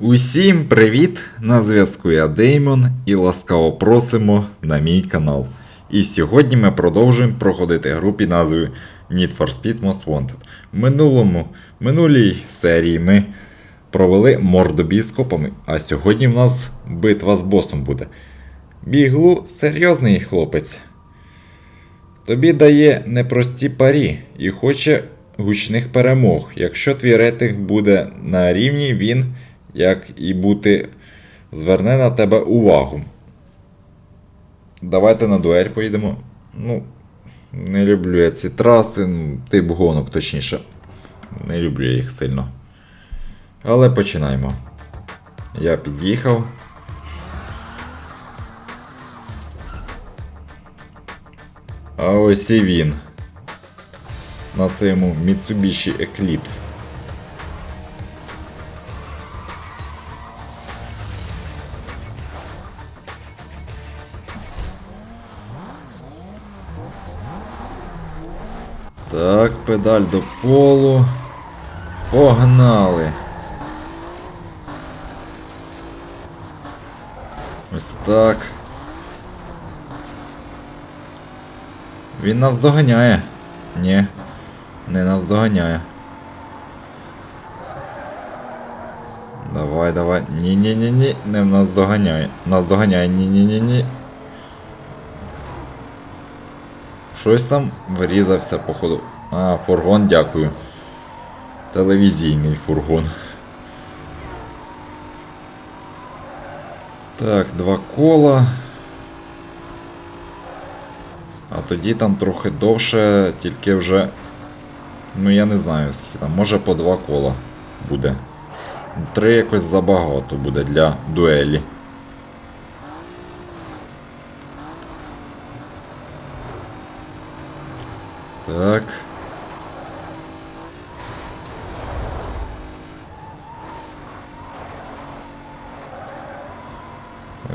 Усім привіт! На зв'язку я Деймон і ласкаво просимо на мій канал. І сьогодні ми продовжуємо проходити гру під назвою Need for Speed Most Wanted. В минулому, минулій серії ми провели мордобій з а сьогодні в нас битва з босом буде. Біглу серйозний хлопець. Тобі дає непрості парі і хоче гучних перемог. Якщо твій рейтинг буде на рівні, він, як і бути, зверне на тебе увагу. Давайте на дуель поїдемо. Ну, не люблю я ці траси, ну, тип гонок, точніше. Не люблю я їх сильно. Але починаємо. Я під'їхав. А ось і він. На своєму Mitsubishi Eclipse. Так, педаль до полу. Погнали. Ось так. Він нас доганяє. Ні, не нас доганяє. Давай, давай. Ні-ні-ні-ні, не в нас доганяє. Нас доганяє, ні-ні-ні-ні. Щось там врізався, походу. А, фургон, дякую. Телевізійний фургон. Так, два кола. А тоді там трохи довше, тільки вже. Ну я не знаю скільки там, може по два кола буде. Три якось забагато буде для дуелі. Так.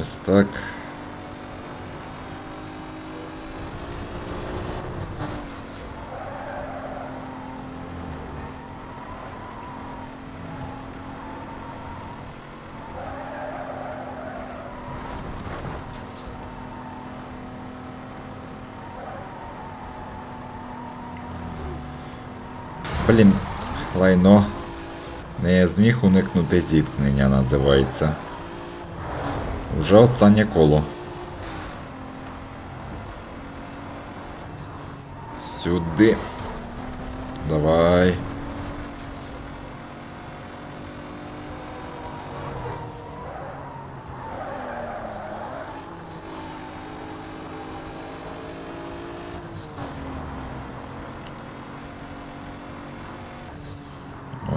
Ось так. Блін, лайно. Не зміг уникнути зіткнення, називається. Уже останнє коло. Сюди. Давай.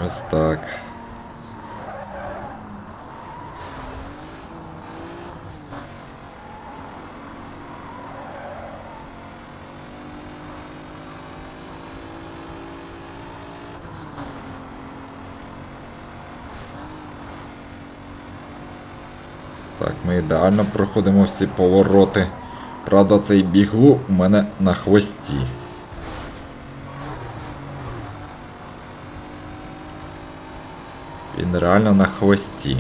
Ось так. Так, ми ідеально проходимо всі повороти. Правда, цей біглу у мене на хвості. Він реально на хвості.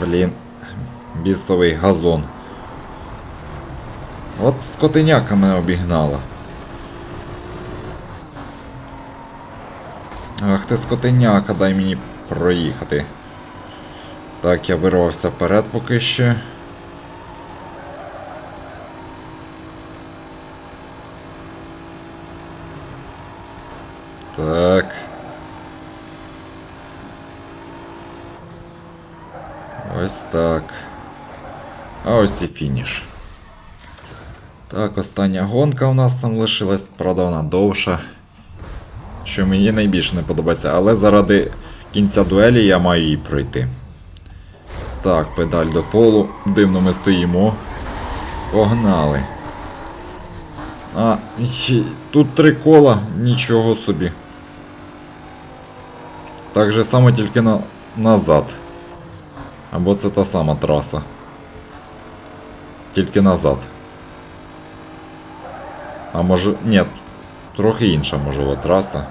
Блін, бісовий газон. От скотиняка мене обігнала. Ах ти скотиняка, дай мені проїхати. Так, я вирвався вперед поки ще. Так. Ось так. А ось і фініш. Так, остання гонка у нас там лишилась, правда вона довша. Що мені найбільше не подобається, але заради кінця дуелі я маю її пройти. Так, педаль до полу. Дивно ми стоїмо. Погнали. А, тут три кола, нічого собі. Так же само тільки на... назад. Або це та сама траса. Тільки назад. А може. Ні, трохи інша можливо траса.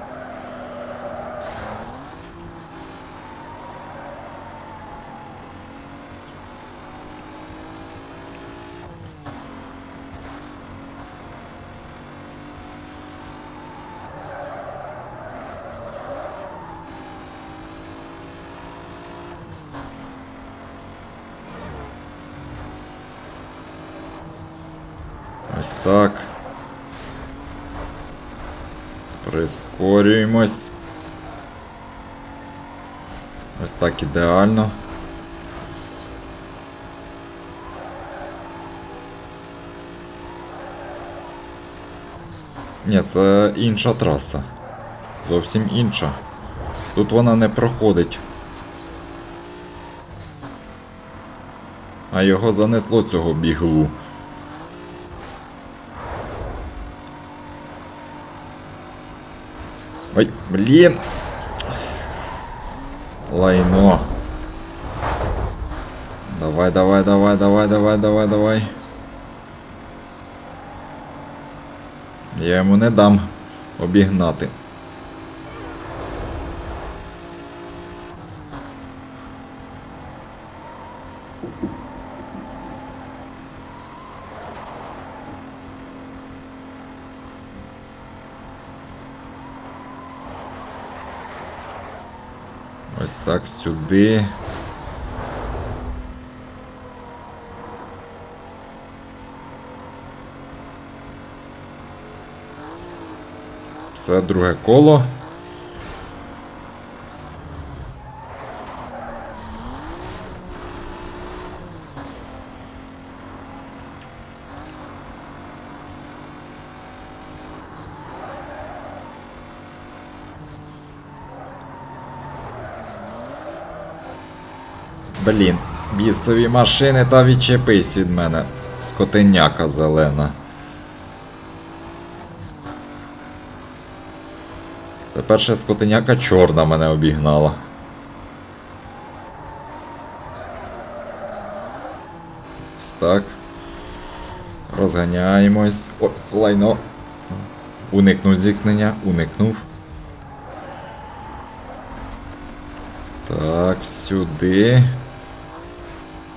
Ось так. Прискорюємось. Ось так ідеально. Ні, це інша траса. Зовсім інша. Тут вона не проходить. А його занесло цього біглу. Блін. Лайно. Давай, давай, давай, давай, давай, давай, давай. Я йому не дам обігнати. Ось так сюди. Все друге коло. Блін, бісові машини та відчепись від мене. Скотиняка зелена. Тепер ще скотиняка чорна мене обігнала. Ось так. Розганяємось. О, лайно. Уникнув зіткнення, уникнув. Так, сюди.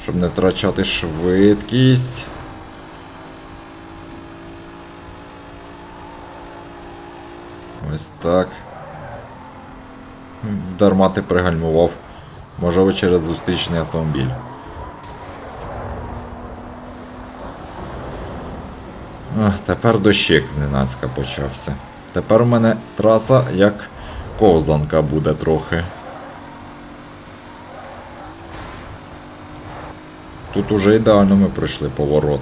Щоб не втрачати швидкість. Ось так. Дарма ти пригальмував. Можливо, через зустрічний автомобіль. А, тепер дощик зненацька почався. Тепер у мене траса як ковзанка буде трохи. Тут уже ідеально ми пройшли поворот.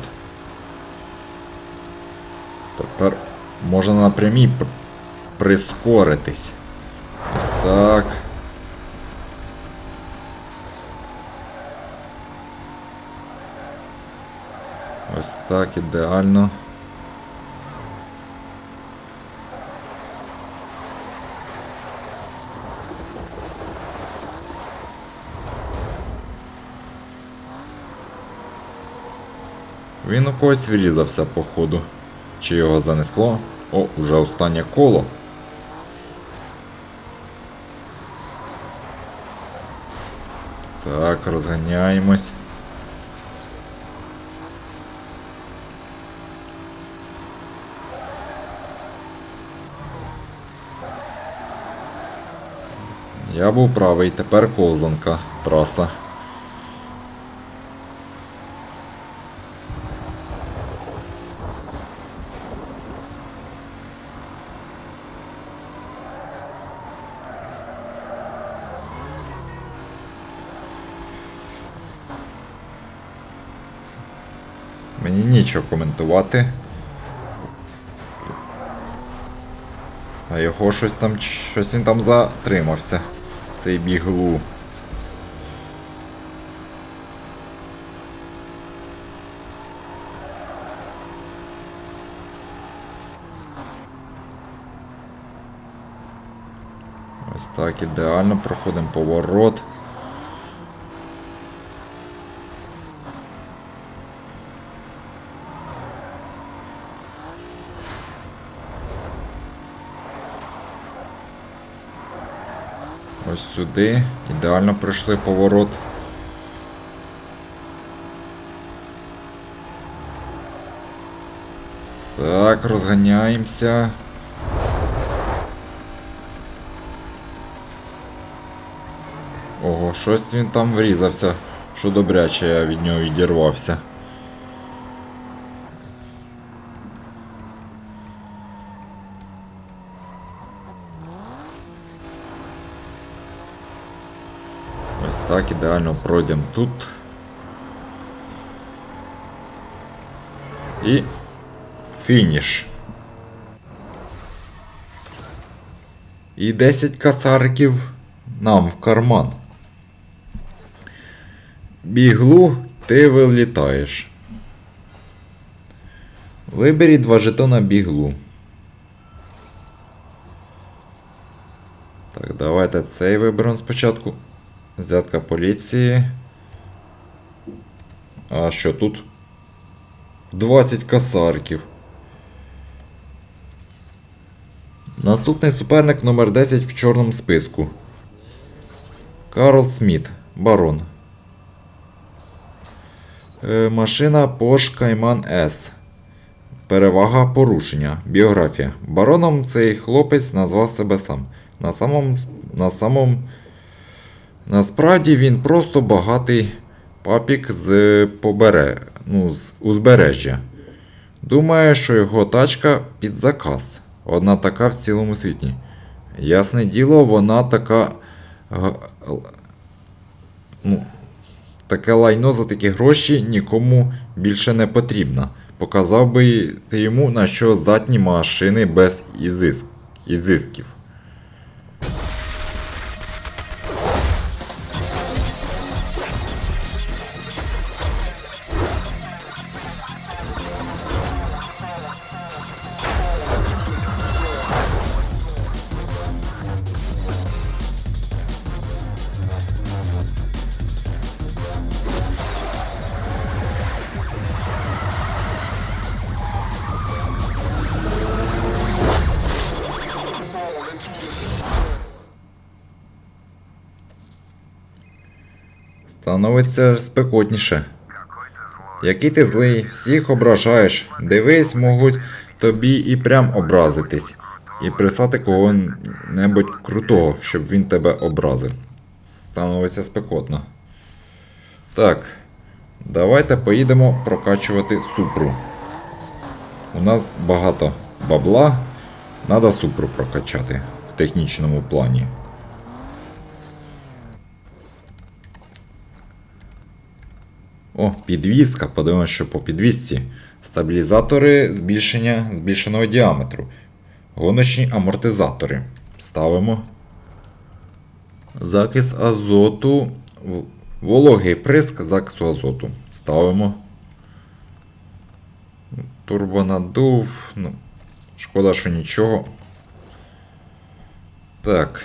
Тепер можна напрямі прискоритись. Ось так. Ось так, ідеально. Він у когось врізався, походу. Чи його занесло? О, уже останнє коло. Так, розганяємось. Я був правий, тепер ковзанка, траса. Мені нічого коментувати. А його щось там, щось він там затримався. Цей біглу. Ось так ідеально проходимо поворот. Ось сюди. Ідеально пройшли поворот. Так, розганяємося. Ого, щось він там врізався, що добряче я від нього відірвався. Ось так ідеально пройдемо тут. І фініш. І 10 касариків нам в карман. Біглу, ти вилітаєш. Виберіть два жетона біглу. Так, давайте цей виберемо спочатку. Взятка поліції. А що тут? 20 касарків. Наступний суперник номер 10 в чорному списку. Карл Сміт, барон. Е, машина Porsche Cayman S. Перевага порушення. Біографія. Бароном цей хлопець назвав себе сам. На самому. На самому. Насправді він просто багатий папік з побере... ну, з узбережжя. Думає, що його тачка під заказ. Одна така в цілому світі. Ясне діло, вона така. Ну, таке лайно за такі гроші нікому більше не потрібно. Показав би йому, на що здатні машини без ізиск... ізисків. Становиться спекотніше. Який ти злий, всіх ображаєш. Дивись, можуть тобі і прям образитись. І прислати кого-небудь крутого, щоб він тебе образив. Становиться спекотно. Так. Давайте поїдемо прокачувати супру. У нас багато бабла. Надо супру прокачати в технічному плані. О, підвізка. Подивимось, що по підвізці. Стабілізатори збільшення збільшеного діаметру. Гоночні амортизатори. Ставимо. Закис азоту. Вологий приск закису азоту. Ставимо. Турбонадув. Ну, шкода, що нічого. Так.